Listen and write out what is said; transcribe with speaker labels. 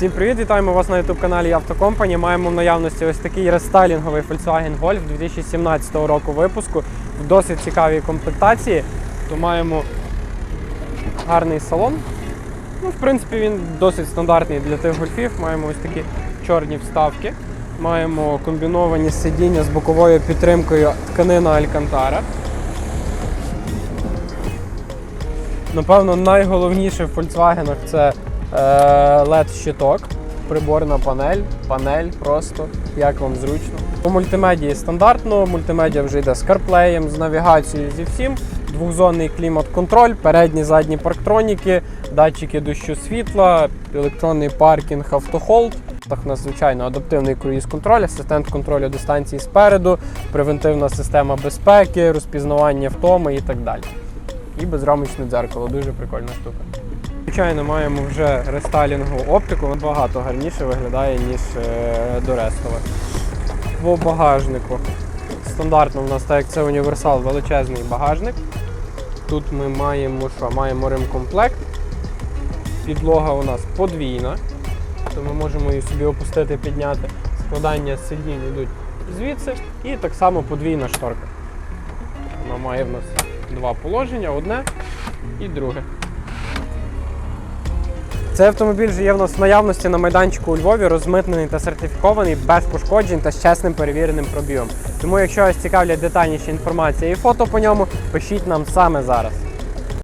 Speaker 1: Всім привіт! Вітаємо вас на youtube каналі Автокомпані. Маємо в наявності ось такий рестайлінговий Volkswagen Golf 2017 року випуску в досить цікавій комплектації. То маємо гарний салон. Ну, в принципі, він досить стандартний для тих гольфів. Маємо ось такі чорні вставки. Маємо комбіновані сидіння з боковою підтримкою тканина Алькантара. Напевно, найголовніше в Volkswagen це е, LED-щиток, приборна панель, панель просто, як вам зручно. По мультимедії стандартно, мультимедіа вже йде з CarPlay, з навігацією, зі всім. Двохзонний клімат-контроль, передні задні парктроніки, датчики дощу світла, електронний паркінг, автохолд. Так, у нас звичайно адаптивний круїз-контроль, асистент контролю дистанції спереду, превентивна система безпеки, розпізнавання втоми і так далі і безрамочне дзеркало. Дуже прикольна штука. Звичайно, маємо вже рестайлінгову оптику, набагато гарніше виглядає, ніж е, до рестове. По багажнику. Стандартно в нас, так як це універсал, величезний багажник. Тут ми маємо що? Маємо ремкомплект. Підлога у нас подвійна, то ми можемо її собі опустити, підняти. Складання сидінь йдуть звідси і так само подвійна шторка. Вона має в нас два положення: одне і друге. Цей автомобіль вже є в нас в наявності на майданчику у Львові, розмитнений та сертифікований без пошкоджень та з чесним перевіреним пробігом. Тому, якщо вас цікавлять детальніші інформація і фото по ньому, пишіть нам саме зараз.